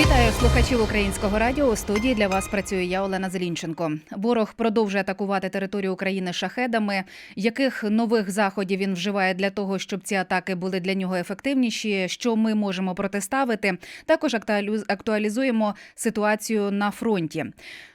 Вітаю слухачів українського радіо. У студії для вас працює я Олена Зелінченко. Ворог продовжує атакувати територію України шахедами. Яких нових заходів він вживає для того, щоб ці атаки були для нього ефективніші? Що ми можемо протиставити? Також актуалізуємо ситуацію на фронті.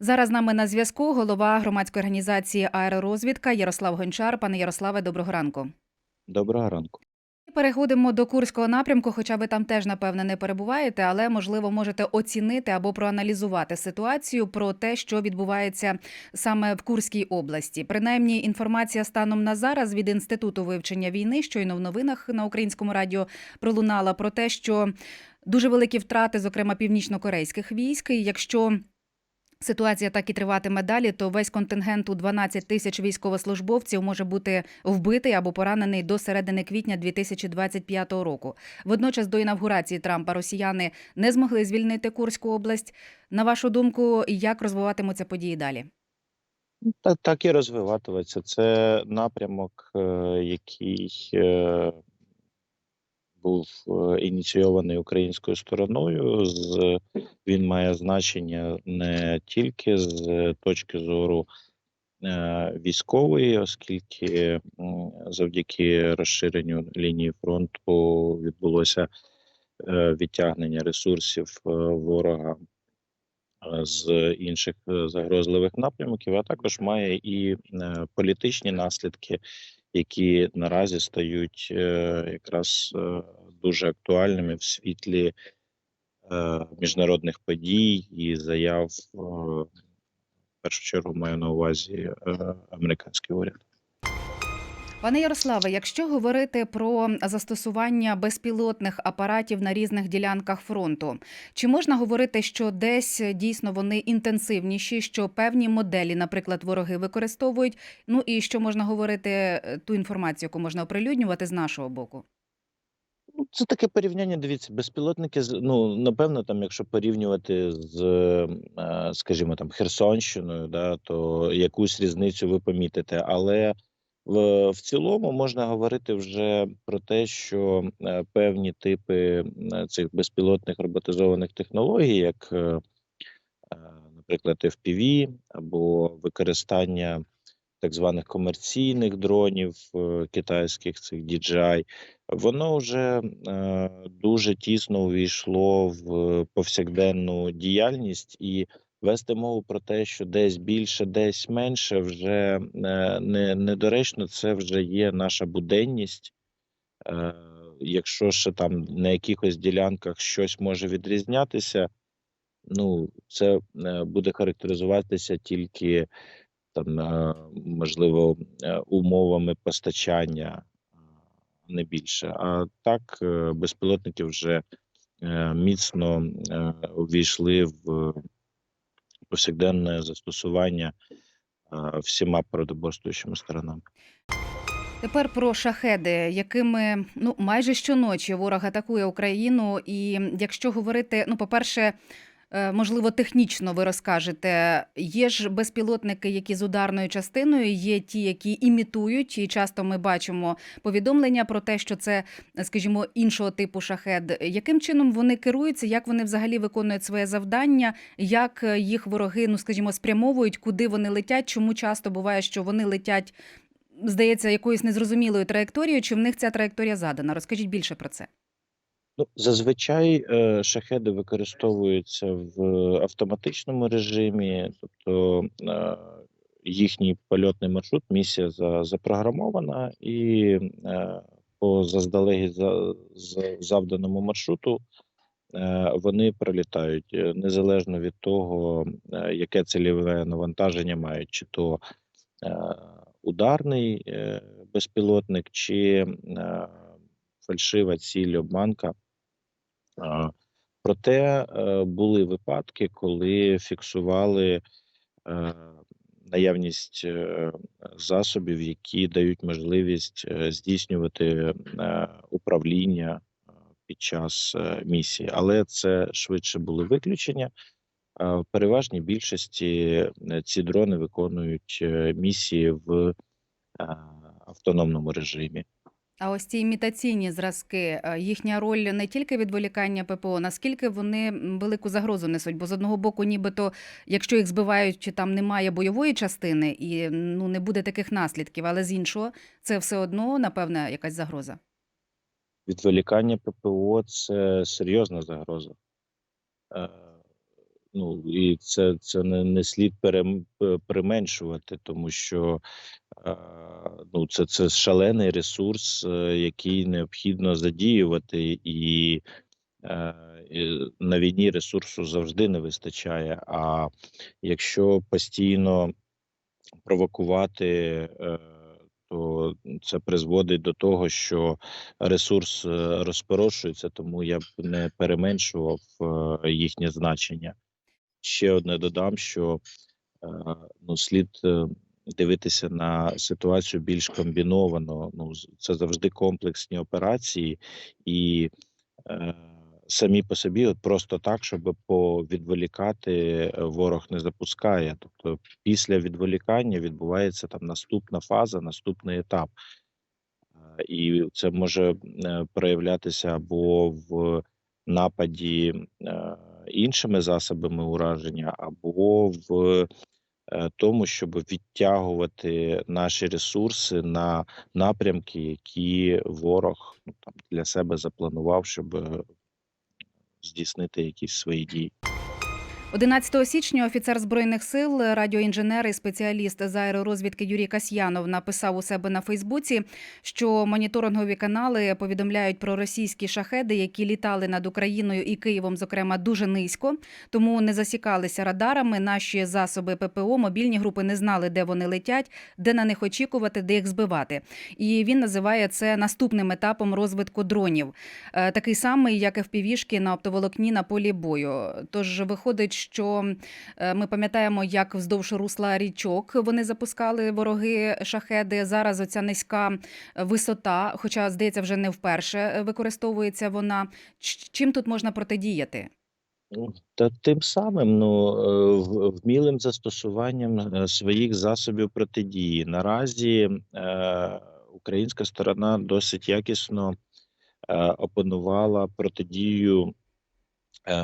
Зараз з нами на зв'язку голова громадської організації Аеророзвідка Ярослав Гончар. Пане Ярославе, доброго ранку. Доброго ранку. Переходимо до Курського напрямку, хоча ви там теж, напевне, не перебуваєте, але можливо можете оцінити або проаналізувати ситуацію про те, що відбувається саме в Курській області. Принаймні, інформація станом на зараз від інституту вивчення війни, щойно в новинах на українському радіо пролунала про те, що дуже великі втрати, зокрема північнокорейських військ. Якщо Ситуація так і триватиме далі, то весь контингент у 12 тисяч військовослужбовців може бути вбитий або поранений до середини квітня 2025 року. Водночас до інавгурації Трампа росіяни не змогли звільнити Курську область. На вашу думку, як розвиватимуться події далі? Та так і розвиватиметься. Це напрямок, е, який е, був е, ініційований українською стороною. З він має значення не тільки з точки зору е, військової, оскільки завдяки розширенню лінії фронту відбулося е, відтягнення ресурсів е, ворога е, з інших е, загрозливих напрямків, а також має і е, політичні наслідки, які наразі стають е, якраз е, дуже актуальними в світлі е, міжнародних подій і заяв. В першу чергу маю на увазі американський уряд. Пане Ярославе, якщо говорити про застосування безпілотних апаратів на різних ділянках фронту, чи можна говорити, що десь дійсно вони інтенсивніші, що певні моделі, наприклад, вороги використовують? Ну і що можна говорити е, ту інформацію, яку можна оприлюднювати з нашого боку? Ну, це таке порівняння. Дивіться, безпілотники ну напевно, там, якщо порівнювати з, е, скажімо, там Херсонщиною, да, то якусь різницю ви помітите. Але в, цілому можна говорити вже про те, що е, певні типи е, цих безпілотних роботизованих технологій, як, е, наприклад, FPV або використання так званих комерційних дронів китайських цих DJI, воно вже дуже тісно увійшло в повсякденну діяльність і вести мову про те, що десь більше, десь менше, вже е, не недоречно. Це вже є наша буденність. Е, якщо ще там на якихось ділянках щось може відрізнятися, ну це е, буде характеризуватися тільки там, можливо, умовами постачання, не більше. А так, безпілотники вже міцно увійшли в повсякденне застосування всіма протиборствуючими сторонами. Тепер про шахеди, якими ну майже щоночі ворог атакує Україну. І якщо говорити, ну, по-перше, е, можливо, технічно ви розкажете, є ж безпілотники, які з ударною частиною, є ті, які імітують, і часто ми бачимо повідомлення про те, що це, скажімо, іншого типу шахед. Яким чином вони керуються, як вони взагалі виконують своє завдання, як е, їх вороги, ну скажімо, спрямовують, куди вони летять, чому часто буває, що вони летять здається, якоюсь незрозумілою траєкторією, чи в них ця траєкторія задана? Розкажіть більше про це. Ну, зазвичай е, шахеди використовуються в автоматичному режимі, тобто е, їхній польотний маршрут, місія за, запрограмована, і е, по заздалегідь за, за завданому маршруту е, вони пролітають е, незалежно від того, е, яке цільове навантаження мають, чи то е, ударний е, безпілотник, чи е, фальшива ціль обманка. Проте е, були випадки, коли фіксували е, наявність е, засобів, які дають можливість здійснювати управління під час місії, але це швидше були виключення. В переважній більшості ці дрони виконують місії в автономному режимі. А ось ці імітаційні зразки, е, їхня роль не тільки відволікання ППО, наскільки вони велику загрозу несуть? Бо з одного боку, нібито, якщо їх збивають, чи там немає бойової частини і ну не буде таких наслідків, але з іншого, це все одно, напевне, якась загроза. Відволікання ППО це серйозна загроза. Ну і це, це не, не слід перем, применшувати, тому що е, ну, це, це шалений ресурс, е, який необхідно задіювати, і, е, на війні ресурсу завжди не вистачає. А якщо постійно провокувати, е, то це призводить до того, що ресурс е, розпорошується, тому я б не переменшував е, їхнє значення. Ще одне додам, що е, ну, слід е, дивитися на ситуацію більш комбіновано. Ну, це завжди комплексні операції, і е, самі по собі, от просто так, щоб повідволікати, ворог не запускає. Тобто, після відволікання відбувається там наступна фаза, наступний етап. І це може проявлятися або в нападі іншими засобами ураження, або в е, тому, щоб відтягувати наші ресурси на напрямки, які ворог ну, там, для себе запланував, щоб е, здійснити якісь свої дії. 11 січня офіцер збройних сил, радіоінженер і спеціаліст з аеророзвідки Юрій Касьянов написав у себе на Фейсбуці, що моніторингові канали повідомляють про російські шахеди, які літали над Україною і Києвом, зокрема, дуже низько, тому не засікалися радарами. Наші засоби ППО, мобільні групи не знали, де вони летять, де на них очікувати, де їх збивати. І він називає це наступним етапом розвитку дронів, Е, такий самий, як FPV-шки на оптоволокні на полі бою. Тож виходить, що е, ми пам'ятаємо, як вздовж русла річок вони запускали вороги шахеди. Зараз оця низька висота, хоча здається, вже не вперше е, використовується вона. Чим тут можна протидіяти? Ну, Та тим самим, ну е, вмілим застосуванням е, своїх засобів протидії. Наразі е, українська сторона досить якісно е, опанувала протидію е,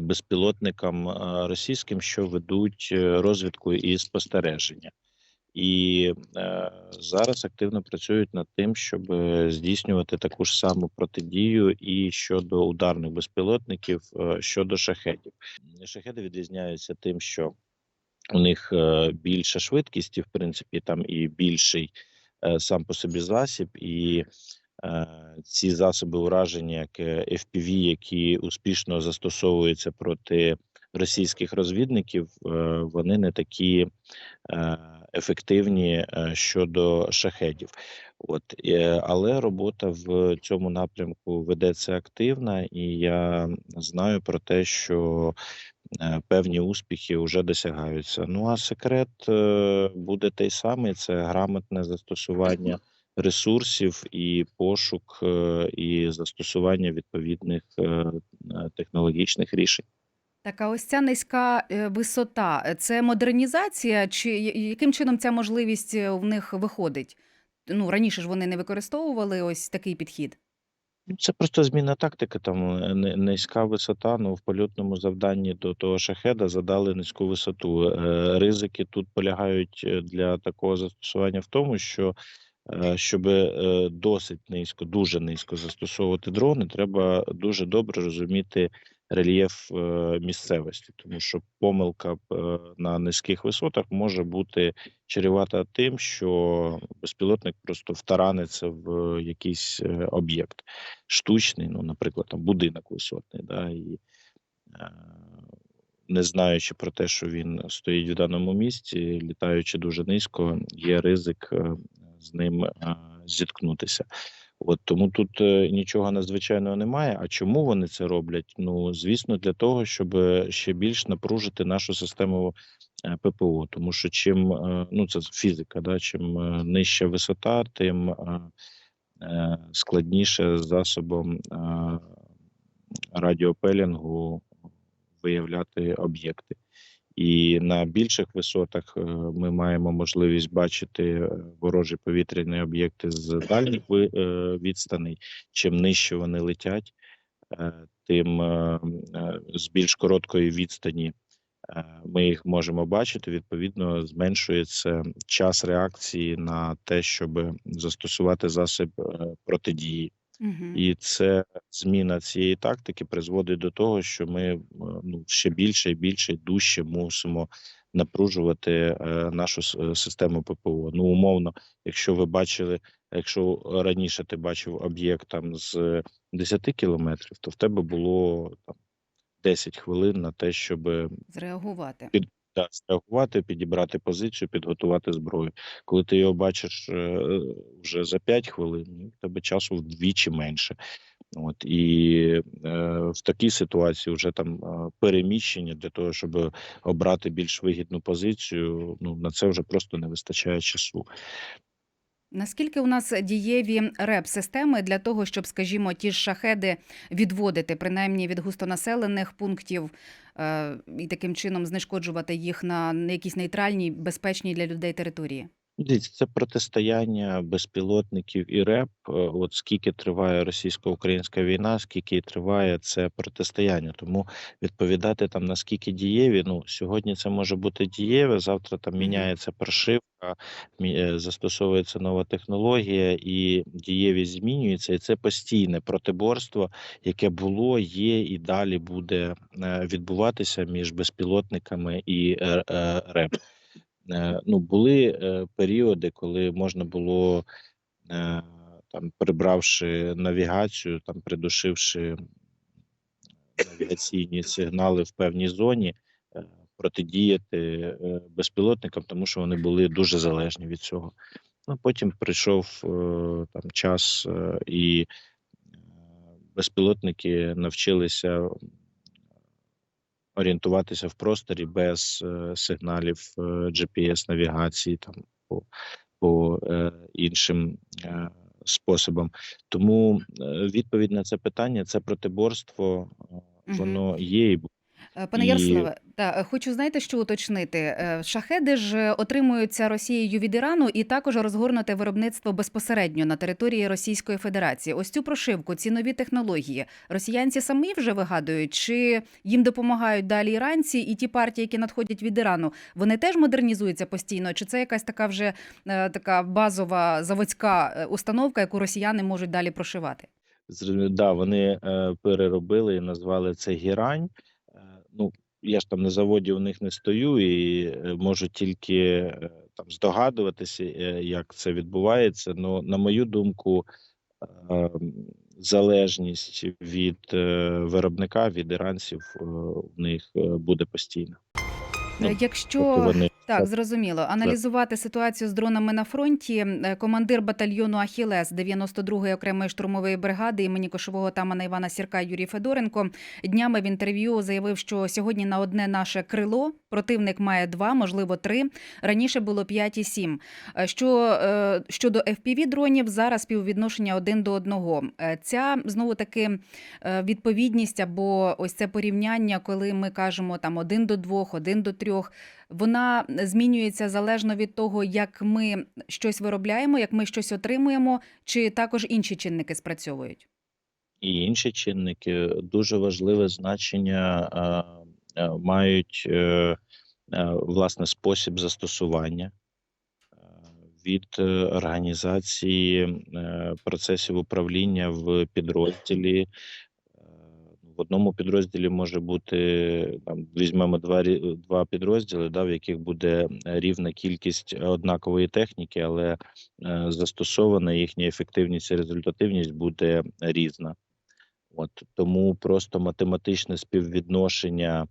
безпілотникам е, російським, що ведуть е, розвідку і спостереження. І е, зараз активно працюють над тим, щоб е, здійснювати таку ж саму протидію і щодо ударних безпілотників, е, щодо шахедів. Шахеди відрізняються тим, що у них е, більша швидкість, і в принципі там і більший е, сам по собі засіб, і е, ці засоби ураження, як е, FPV, які успішно застосовуються проти російських розвідників, е, вони не такі е, ефективні е, щодо шахедів. От е, але робота в цьому напрямку ведеться активна, і я знаю про те, що е, певні успіхи вже досягаються. Ну а секрет е, буде той самий: це грамотне застосування ресурсів і пошук, е, і застосування відповідних е, е, технологічних рішень. Так, а ось ця низька висота це модернізація, чи яким чином ця можливість в них виходить? Ну раніше ж вони не використовували ось такий підхід. Ну, Це просто зміна тактики. Там низька висота. Ну в польотному завданні до того шахеда задали низьку висоту. Ризики тут полягають для такого застосування в тому, що щоб е, досить низько, дуже низько застосовувати дрони, треба дуже добре розуміти рельєф е, місцевості, тому що помилка е, на низьких висотах може бути чревата тим, що безпілотник просто втараниться в якийсь е, об'єкт. Штучний, ну, наприклад, там будинок висотний, да, і е, не знаючи про те, що він стоїть в даному місці, літаючи дуже низько, є ризик е, з ним е, зіткнутися. От тому тут е, нічого надзвичайного немає. А чому вони це роблять? Ну звісно, для того, щоб ще більш напружити нашу систему е, ППО, тому що чим е, ну це фізика, да, чим е, нижча висота, тим е, е, складніше засобом е, радіопелінгу виявляти об'єкти. І на більших висотах е, ми маємо можливість бачити е, ворожі повітряні об'єкти з дальніх е, відстаней. Чим нижче вони летять, тим з більш короткої відстані ми їх можемо бачити. Відповідно, зменшується час реакції на те, щоб застосувати засіб протидії. Угу. І це зміна цієї тактики призводить до того, що ми е, ну ще більше і більше і дужче мусимо напружувати е, нашу е, систему ППО. Ну умовно, якщо ви бачили, якщо раніше ти бачив об'єкт там з 10 кілометрів, то в тебе було там 10 хвилин на те, щоб Зреагувати. Да, зреагувати, підібрати позицію, підготувати зброю. Коли ти його бачиш е, вже за 5 хвилин, ну, в тебе часу вдвічі менше. От і е, в такій ситуації вже там е, переміщення для того, щоб обрати більш вигідну позицію. Ну на це вже просто не вистачає часу. Наскільки у нас дієві реп-системи для того, щоб, скажімо, ті ж шахеди відводити, принаймні від густонаселених пунктів, е, і таким чином знешкоджувати їх на якісь нейтральній, безпечній для людей території? Дивіться, це протистояння безпілотників і РЕП. Е, От скільки триває російсько-українська війна, скільки триває це протистояння. Тому відповідати там наскільки дієві. Ну сьогодні це може бути дієве. Завтра там міняється прошивка, е, застосовується нова технологія, і дієвість змінюється. І це постійне протиборство, яке було, є і далі буде е, відбуватися між безпілотниками і РЕП. Е, ну, були е, періоди, коли можна було, е, там, прибравши навігацію, там, придушивши навігаційні сигнали в певній зоні, протидіяти безпілотникам, тому що вони були дуже залежні від цього. Ну, потім прийшов там час, і безпілотники навчилися орієнтуватися в просторі без е, сигналів е, GPS-навігації там по, по е, іншим способам. Тому відповідь на це питання це протиборство, воно є і буде. Е, Пане І- Ярославе, та е, хочу знаєте, що уточнити. Е, Шахеди ж отримуються Росією від Ірану і також розгорнуте виробництво безпосередньо на території Російської Федерації. Ось цю прошивку, ці нові технології. Росіянці самі вже вигадують, чи їм допомагають далі іранці і ті партії, які надходять від Ірану, вони теж модернізуються постійно? Чи це якась така вже така базова заводська установка, яку росіяни можуть далі прошивати? Да, вони переробили і назвали це гірань. Ну, я ж там на заводі у них не стою і е, можу тільки е, там здогадуватися, е, як це відбувається. Ну, на мою думку, е, залежність від виробника, від іранців у них буде постійна. Ну, Якщо вони Так, зрозуміло. Аналізувати ситуацію з дронами на фронті. Е, Командир батальйону Ахілес 92-ї окремої штурмової бригади імені кошового тамана Івана Сірка Юрій Федоренко днями в інтерв'ю заявив, що сьогодні на одне наше крило противник має два, можливо, три. Раніше було п'ять і сім. Е, Що е, щодо fpv дронів, зараз співвідношення один до одного. Ця знову таки відповідність або ось це порівняння, коли ми кажемо там один до двох, один до трьох вона змінюється залежно від того, як ми щось виробляємо, як ми щось отримуємо, чи також інші чинники спрацьовують. і інші чинники дуже важливе значення е, е, мають е, е, власне спосіб застосування е, від організації процесів управління в підрозділі. Е, В одному підрозділі може бути там візьмемо два два підрозділи, да, в яких буде рівна кількість однакової техніки, але е, застосована їхня ефективність і результативність буде різна. От тому просто математичне співвідношення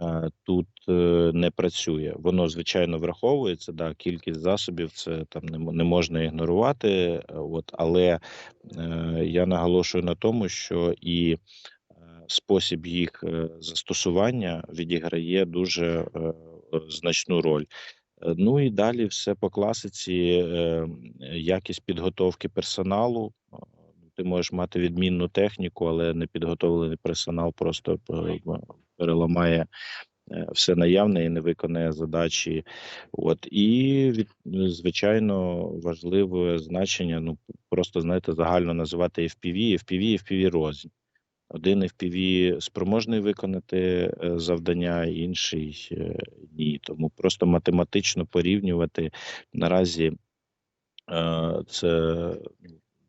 е, тут е, не працює. Воно звичайно враховується. Да, кількість засобів це там не, не можна ігнорувати. е, От, але е, я наголошую на тому, що і е, спосіб їх е, застосування відіграє дуже е, значну роль. Е, Ну і далі все по класиці, якість підготовки персоналу. Ти можеш мати відмінну техніку, але непідготовлений персонал просто переламає все наявне і не виконає задачі. От і звичайно важливе значення. Ну просто знаєте, загально називати FPV, FPV, FPV рознь. Один FPV спроможний виконати е, завдання, інший е, ні. Тому просто математично порівнювати наразі е, це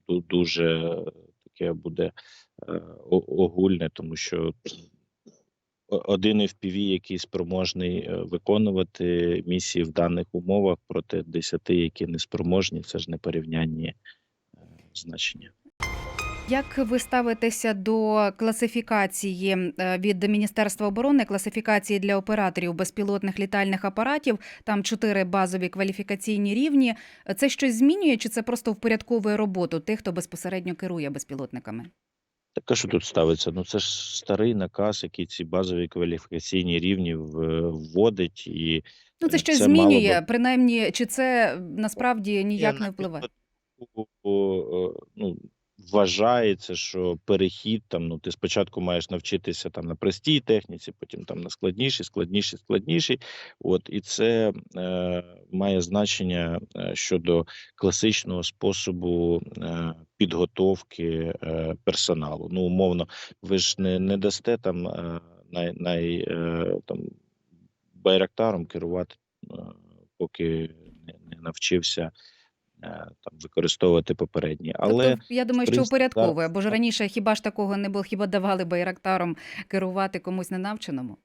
ну, дуже таке буде огульне, тому що один FPV, який спроможний виконувати місії в даних умовах проти 10, які не спроможні, це ж не порівнянні значення. Як ви ставитеся до класифікації е, від Міністерства оборони, класифікації для операторів безпілотних літальних апаратів? Там чотири базові кваліфікаційні рівні. Це щось змінює, чи це просто впорядковує роботу тих, хто безпосередньо керує безпілотниками? Так а що тут ставиться? Ну це ж старий наказ, який ці базові кваліфікаційні рівні вводить, і Ну це Е, щось це змінює, би- принаймні, чи це насправді ніяк Я не впливає? е, Ну, вважається, що перехід там, ну ти спочатку маєш навчитися там на простій техніці, потім там на складнішій, складнішій, складнішій. От і це е, має значення е, щодо класичного способу е, підготовки е, персоналу. Ну, умовно, ви ж не, не дасте там е, най, най е, там байрактаром керувати, е, поки не, навчився там використовувати попередні. Але тобто, я думаю, що упорядковує, бо ж раніше хіба ж такого не було, хіба давали байрактаром керувати комусь ненавченому?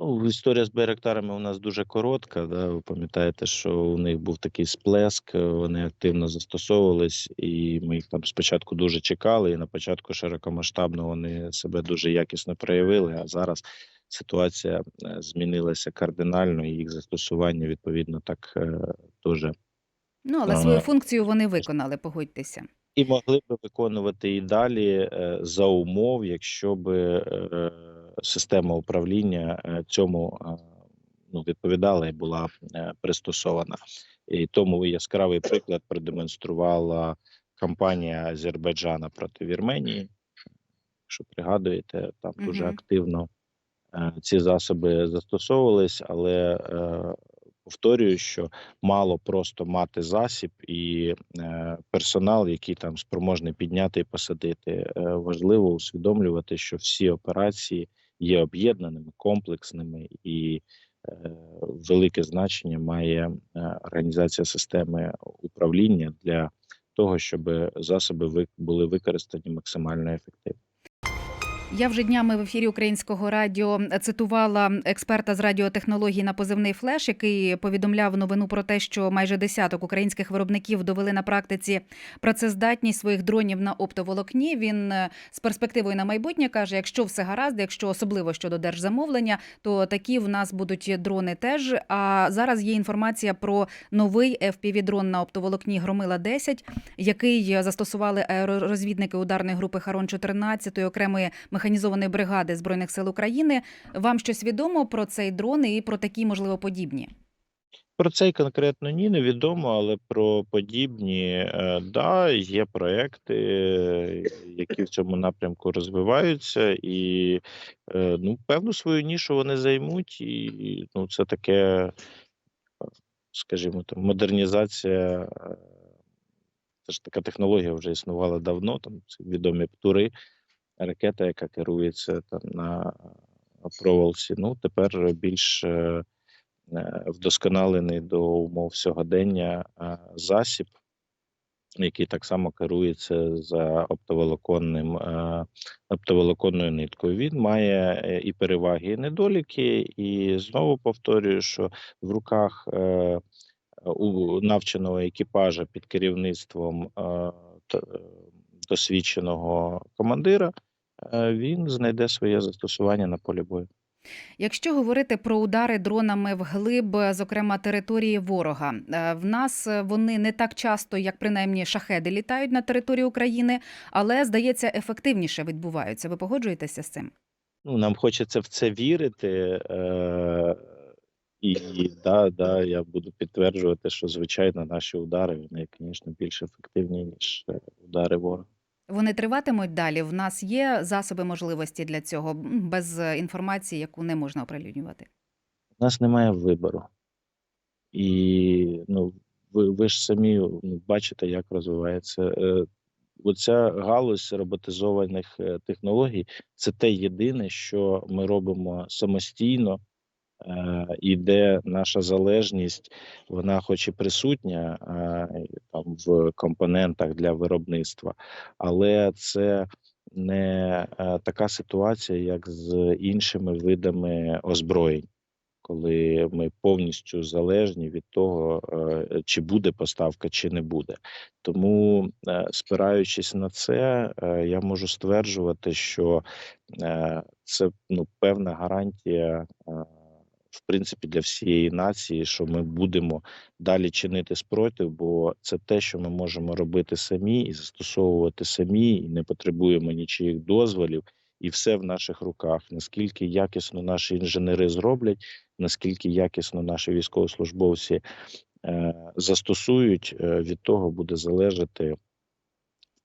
Ну, історія з байрактарами у нас дуже коротка. Да? Ви пам'ятаєте, що у них був такий сплеск, е, вони активно застосовувались, і ми їх там спочатку дуже чекали. І на початку широкомасштабно вони себе дуже якісно проявили. А зараз ситуація е, змінилася кардинально, і їх застосування відповідно так е, дуже Ну, але свою функцію вони виконали, погодьтеся. і могли би виконувати і далі е, за умов, якщо би е, система управління е, цьому е, ну, відповідала і була е, пристосована. І тому яскравий приклад продемонструвала кампанія Азербайджана проти Вірменії. Якщо пригадуєте, там дуже активно е, ці засоби застосовувались, але е, повторюю, що мало просто мати засіб і е, персонал, який там спроможний підняти і посадити. Е, важливо усвідомлювати, що всі операції є об'єднаними, комплексними і е, велике значення має е, організація системи управління для того, щоб засоби ви- були використані максимально ефективно. Я вже днями в ефірі українського радіо цитувала експерта з радіотехнологій на позивний флеш, який повідомляв новину про те, що майже десяток українських виробників довели на практиці працездатність своїх дронів на оптоволокні. Він е, з перспективою на майбутнє каже: якщо все гаразд, якщо особливо щодо держзамовлення, то такі в нас будуть дрони теж. А зараз є інформація про новий FPV-дрон на оптоволокні Громила 10 який застосували аеророзвідники ударної групи Харон 14 окремої механізованої бригади збройних сил України. Вам щось відомо про цей дрон і про такі можливо подібні? Про цей конкретно ні, невідомо, але про подібні е, да, є проекти, які в цьому напрямку розвиваються, і е, ну, певну свою нішу вони займуть, і ну, це таке, е, скажімо, там модернізація. Це ж така технологія вже існувала давно. Там відомі птури, ракета, яка керується там на проволоці. Ну тепер більш е, е, вдосконалений до умов сьогодення е, засіб, який так само керується за оптоволоконним е, оптоволоконною ниткою. Він має е, і переваги, і недоліки. І знову повторюю, що в руках е, у навченого екіпажа під керівництвом е, е, досвідченого командира. е, Він знайде своє застосування на полі бою. Якщо говорити про удари дронами вглиб, зокрема території ворога, е, в нас вони не так часто, як принаймні шахеди, літають на території України, але здається, ефективніше відбуваються. Ви погоджуєтеся з цим? Ну, нам хочеться в це вірити. Е- і да, да, я буду підтверджувати, що звичайно наші удари вони, звісно, більш ефективні, ніж удари ворога. Вони триватимуть далі. В нас є засоби можливості для цього без е, інформації, яку не можна оприлюднювати. У нас немає вибору. І ну, ви, ви ж самі бачите, як розвивається. Е, оця галузь роботизованих е, технологій це те єдине, що ми робимо самостійно, е, і де наша залежність, вона хоч і присутня е, там в компонентах для виробництва, але це не е, така ситуація, як з іншими видами озброєнь коли ми повністю залежні від того, чи буде поставка, чи не буде. Тому, спираючись на це, я можу стверджувати, що це ну, певна гарантія. В принципі, для всієї нації, що ми будемо далі чинити спротив, бо це те, що ми можемо робити самі і застосовувати самі, і не потребуємо нічиїх дозволів, і все в наших руках. Наскільки якісно наші інженери зроблять, наскільки якісно наші військовослужбовці е, застосують, е, від того буде залежати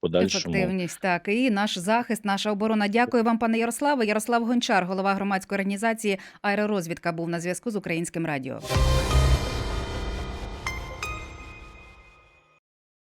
подальшому. Ефективність, так і наш захист, наша оборона. Дякую вам, пане Ярославе. Ярослав Гончар, голова громадської організації Аеророзвідка, був на зв'язку з українським радіо.